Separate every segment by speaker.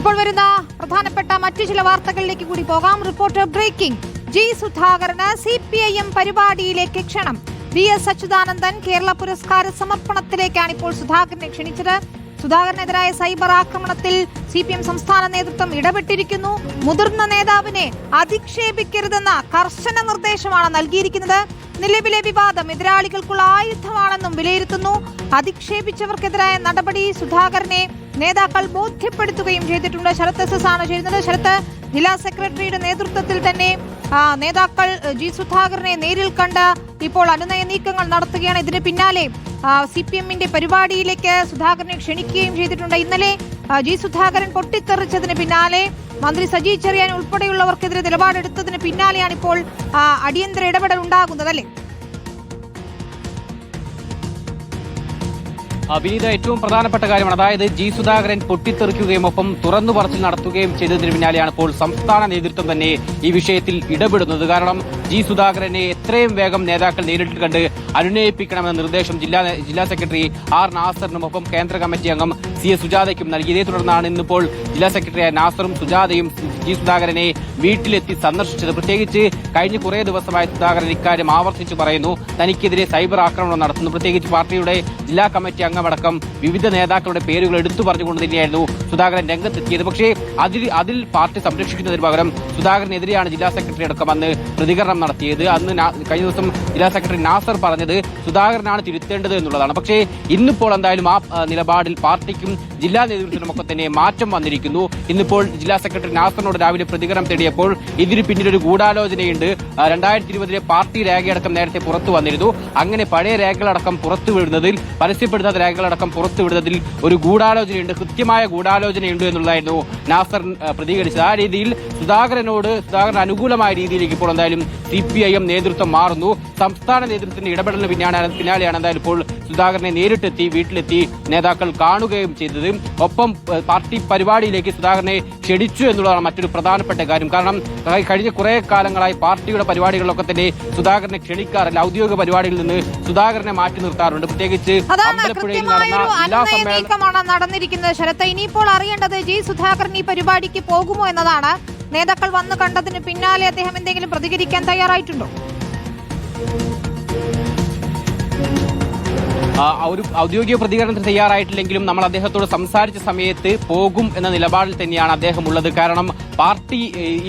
Speaker 1: ഇപ്പോൾ വരുന്ന പ്രധാനപ്പെട്ട മറ്റു ചില വാർത്തകളിലേക്ക് കൂടി പോകാം. Reporter breaking. ജി സുധാകരന് സി പി ഐ എം പരിപാടിയിലേക്ക് ക്ഷണം. വി എസ് അച്യുതാനന്ദൻ കേരള പുരസ്കാര സമർപ്പണത്തിലേക്കാണ് ഇപ്പോൾ സുധാകരനെ ക്ഷണിച്ചത്. സുധാകരനെതിരായ സൈബർ ആക്രമണത്തിൽ സി പി എം സംസ്ഥാന നേതൃത്വം ഇടപെട്ടിരിക്കുന്നു. മുതിർന്ന നേതാവിനെ അധിക്ഷേപിക്കരുതെന്ന കർശന നിർദ്ദേശമാണ് നൽകിയിരിക്കുന്നത്. നിലവിലെ വിവാദം എതിരാളികൾക്കുള്ള ആയുധമാണെന്നും വിലയിരുത്തുന്നു. അധിക്ഷേപിച്ചവർക്കെതിരായ നടപടി സുധാകരനെ നേതാക്കൾ ബോധ്യപ്പെടുത്തുകയും ചെയ്തിട്ടുണ്ട്. ശരത് എസ് എസ് ആണ് ചെയ്യുന്നത്. ശരത്ത് ജില്ലാ സെക്രട്ടറിയുടെ നേതൃത്വത്തിൽ തന്നെ നേതാക്കൾ ജി സുധാകരനെ നേരിൽ കണ്ട് ഇപ്പോൾ അനുനയ നീക്കങ്ങൾ നടത്തുകയാണ്. ഇതിന് പിന്നാലെ സി പി എമ്മിന്റെ പരിപാടിയിലേക്ക് സുധാകരനെ ക്ഷണിക്കുകയും ചെയ്തിട്ടുണ്ട്. ഇന്നലെ ജി സുധാകരൻ പൊട്ടിത്തെറിച്ചതിന് പിന്നാലെ മന്ത്രി സജി ചെറിയാൻ ഉൾപ്പെടെയുള്ളവർക്കെതിരെ നിലപാടെടുത്തതിന് പിന്നാലെയാണ് ഇപ്പോൾ അടിയന്തര ഇടപെടൽ ഉണ്ടാകുന്നത് അല്ലേ?
Speaker 2: വിനീത ഏറ്റവും പ്രധാനപ്പെട്ട കാര്യമാണ്. അതായത് ജി സുധാകരൻ പൊട്ടിത്തെറിക്കുകയും ഒപ്പം തുറന്നു പറച്ചിൽ നടത്തുകയും ചെയ്തതിന് പിന്നാലെയാണ് ഇപ്പോൾ സംസ്ഥാന നേതൃത്വം തന്നെ ഈ വിഷയത്തിൽ ഇടപെടുന്നത്. കാരണം ജി സുധാകരനെ എത്രയും വേഗം നേതാക്കൾ നേരിട്ട് കണ്ട് അനുനയിപ്പിക്കണമെന്ന നിർദ്ദേശം ജില്ലാ ജില്ലാ സെക്രട്ടറി ആർ നാസറിനും ഒപ്പം കേന്ദ്ര കമ്മിറ്റി അംഗം സി എസ് സുജാതയ്ക്കും നൽകി. ഇതേ തുടർന്നാണ് ഇന്നിപ്പോൾ ജില്ലാ സെക്രട്ടറിയായ നാസറും സുജാതയും ജി സുധാകരനെ വീട്ടിലെത്തി സന്ദർശിച്ചത്. പ്രത്യേകിച്ച് കഴിഞ്ഞ കുറേ ദിവസമായി സുധാകരൻ ഇക്കാര്യം ആവർത്തിച്ച് പറയുന്നു. തനിക്കെതിരെ സൈബർ ആക്രമണം നടത്തുന്നു. പ്രത്യേകിച്ച് പാർട്ടിയുടെ ജില്ലാ കമ്മിറ്റി അംഗമടക്കം വിവിധ നേതാക്കളുടെ പേരുകൾ എടുത്തു പറഞ്ഞുകൊണ്ട് തന്നെയായിരുന്നു സുധാകരൻ രംഗത്തെത്തിയത് പക്ഷേ അതിൽ അതിൽ പാർട്ടി സംരക്ഷിക്കുന്നതിന് പകരം സുധാകരനെതിരെയാണ് ജില്ലാ സെക്രട്ടറി അടക്കം അന്ന് പ്രതികരണം നടത്തിയത് അന്ന് കഴിഞ്ഞ ദിവസം ജില്ലാ സെക്രട്ടറി നാസർ പറഞ്ഞത് സുധാകരനാണ് തിരുത്തേണ്ടത് എന്നുള്ളതാണ് പക്ഷേ ഇന്നിപ്പോൾ എന്തായാലും ആ നിലപാടിൽ പാർട്ടിക്കും ജില്ലാ നേതൃത്വത്തിനുമൊക്കെ തന്നെ മാറ്റം വന്നിരിക്കുന്നു ഇന്നിപ്പോൾ ജില്ലാ സെക്രട്ടറി നാസറിനോട് രാവിലെ പ്രതികരണം തേടിയപ്പോൾ ഇതിന് പിന്നിലൊരു ഗൂഢാലോചനയുണ്ട് രണ്ടായിരത്തി ഇരുപതിലെ പാർട്ടി രേഖയടക്കം നേരത്തെ പുറത്തു വന്നിരുന്നു അങ്ങനെ പഴയ രേഖകളടക്കം പുറത്തു വിടുന്നതിൽ പരസ്യപ്പെടുത്താത്ത രേഖകളടക്കം പുറത്തുവിടുന്നതിൽ ഒരു ഗൂഢാലോചനയുണ്ട്. കൃത്യമായ ഗൂഢാലോചനയുണ്ട് എന്നുള്ളതായിരുന്നു നാസർ പ്രതികരിച്ചത്. ആ രീതിയിൽ സുധാകരനോട് സുധാകരൻ അനുകൂലമായ രീതിയിലേക്ക് ഇപ്പോൾ എന്തായാലും സി പി ഐ എം നേതൃത്വം മാറുന്നു. സംസ്ഥാന നേതൃത്വത്തിന്റെ ഇടപെടലിന് പിന്നാലെ പിന്നാലെയാണ് എന്തായാലും ഇപ്പോൾ സുധാകരനെ നേരിട്ടെത്തി വീട്ടിലെത്തി നേതാക്കൾ കാണുകയും ചെയ്തത്. ഒപ്പം പാർട്ടി പരിപാടിയിലേക്ക് സുധാകരനെ ക്ഷണിച്ചു എന്നുള്ളതാണ് മറ്റൊരു പ്രധാനപ്പെട്ട കാര്യം. കാരണം കഴിഞ്ഞ കുറെ കാലങ്ങളായി പാർട്ടിയുടെ പരിപാടികളിലൊക്കെ തന്നെ സുധാകരനെ ക്ഷണിക്കാറില്ല. ഔദ്യോഗിക പരിപാടിയിൽ നിന്ന് സുധാകരനെ മാറ്റി നിർത്താറുണ്ട്. പ്രത്യേകിച്ച് അമ്പലപ്പുഴയിൽ നടന്ന
Speaker 1: നീക്കമാണ് നടന്നിരിക്കുന്നത് ശരത്ത്. ഇനിയിപ്പോൾ അറിയേണ്ടത് ജി സുധാകരൻ ഈ പരിപാടിക്ക് പോകുമോ എന്നതാണ്. നേതാക്കൾ വന്നു കണ്ടതിന് പിന്നാലെ അദ്ദേഹം എന്തെങ്കിലും പ്രതികരിക്കാൻ തയ്യാറായിട്ടുണ്ടോ?
Speaker 2: ഒരു ഔദ്യോഗിക പ്രതികരണത്തിന് തയ്യാറായിട്ടില്ലെങ്കിലും നമ്മൾ അദ്ദേഹത്തോട് സംസാരിച്ച സമയത്ത് പോകും എന്ന നിലപാടിൽ തന്നെയാണ് അദ്ദേഹം ഉള്ളത്. കാരണം പാർട്ടി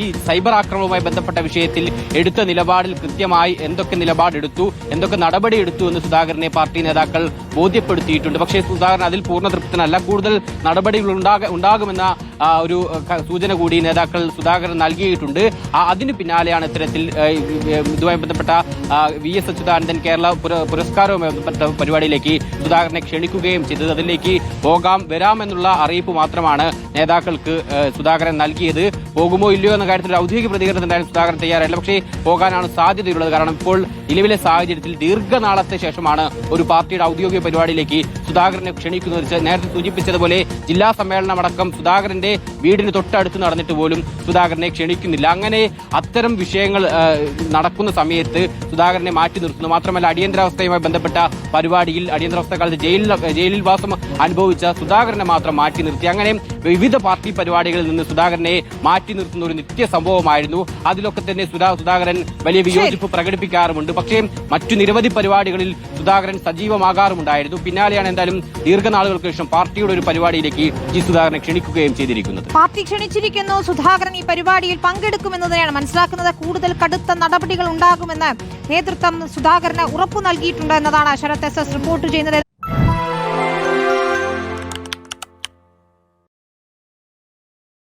Speaker 2: ഈ സൈബർ ആക്രമണവുമായി ബന്ധപ്പെട്ട വിഷയത്തിൽ എടുത്ത നിലപാടിൽ കൃത്യമായി എന്തൊക്കെ നിലപാടെടുത്തു എന്തൊക്കെ നടപടി എടുത്തു എന്ന് സുധാകരനെ പാർട്ടി നേതാക്കൾ ബോധ്യപ്പെടുത്തിയിട്ടുണ്ട്. പക്ഷേ സുധാകരൻ അതിൽ പൂർണ തൃപ്തനല്ല. കൂടുതൽ നടപടികൾ ഉണ്ടാക- ഉണ്ടാകുമെന്ന ഒരു സൂചന കൂടി നേതാക്കൾ സുധാകരൻ നൽകിയിട്ടുണ്ട്. അതിനു പിന്നാലെയാണ് ഇത്തരത്തിൽ ഇതുമായി ബന്ധപ്പെട്ട വി എസ് അച്യുതാനന്ദൻ കേരള പുരസ്കാരവുമായി ബന്ധപ്പെട്ട പരിപാടിയിലേക്ക് സുധാകരനെ ക്ഷണിക്കുകയും ചെയ്തത്. അതിലേക്ക് പോകാം വരാമെന്നുള്ള അറിയിപ്പ് മാത്രമാണ് നേതാക്കൾക്ക് സുധാകരൻ നൽകിയത്. പോകുമോ ഇല്ലയോ എന്ന കാര്യത്തിൽ ഔദ്യോഗിക പ്രതികരണം എന്തായാലും സുധാകരൻ തയ്യാറല്ല പക്ഷേ പോകാനാണ് സാധ്യതയുള്ളത്. കാരണം ഇപ്പോൾ നിലവിലെ സാഹചര്യത്തിൽ ദീർഘനാളത്തെ ശേഷമാണ് ഒരു പാർട്ടിയുടെ ഔദ്യോഗിക പരിപാടിയിലേക്ക് സുധാകരനെ ക്ഷണിക്കുന്നത്. നേരത്തെ സൂചിപ്പിച്ചതുപോലെ ജില്ലാ സമ്മേളനം അടക്കം സുധാകരന്റെ വീടിന് തൊട്ടടുത്ത് നടന്നിട്ട് പോലും സുധാകരനെ ക്ഷണിക്കുന്നില്ല. അങ്ങനെ അത്തരം വിഷയങ്ങൾ നടക്കുന്ന സമയത്ത് സുധാകരനെ മാറ്റി നിർത്തുന്നു. മാത്രമല്ല അടിയന്തരാവസ്ഥയുമായി ബന്ധപ്പെട്ട പരിപാടിയിൽ അടിയന്തരാവസ്ഥ കാലത്ത് ജയിലിൽ ജയിലിൽ വാസം അനുഭവിച്ച സുധാകരനെ മാത്രം മാറ്റി നിർത്തി. അങ്ങനെ വിവിധ പാർട്ടി പരിപാടികളിൽ നിന്ന് സുധാകരനെ മാറ്റി നിർത്തുന്ന ഒരു നിത്യ സംഭവമായിരുന്നു. അതിലൊക്കെ തന്നെ സുധാ- സുധാകരൻ വലിയ വിയോജിപ്പ് പ്രകടിപ്പിക്കാറുമുണ്ട്. പക്ഷേ മറ്റു നിരവധി പരിപാടികളിൽ സുധാകരൻ സജീവമാകാറുമുണ്ടായിരുന്നു. പിന്നാലെയാണ് എന്തായാലും ദീർഘനാളുകൾക്ക് ശേഷം പാർട്ടിയുടെ ഒരു പരിപാടിയിലേക്ക് ജി സുധാകരനെ ക്ഷണിക്കുകയും ചെയ്തിരിക്കുന്നത്.
Speaker 1: പാർട്ടി ക്ഷണിച്ചിരിക്കുന്നു. സുധാകരൻ ഈ പരിപാടിയിൽ പങ്കെടുക്കുമെന്നതിനെയാണ് മനസ്സിലാക്കുന്നത്. കൂടുതൽ കടുത്ത നടപടികൾ ഉണ്ടാകുമെന്ന് നേതൃത്വം സുധാകരന് ഉറപ്പു നൽകിയിട്ടുണ്ട് എന്നതാണ് ശരത് എസ് എസ് റിപ്പോർട്ട് ചെയ്യുന്നത്.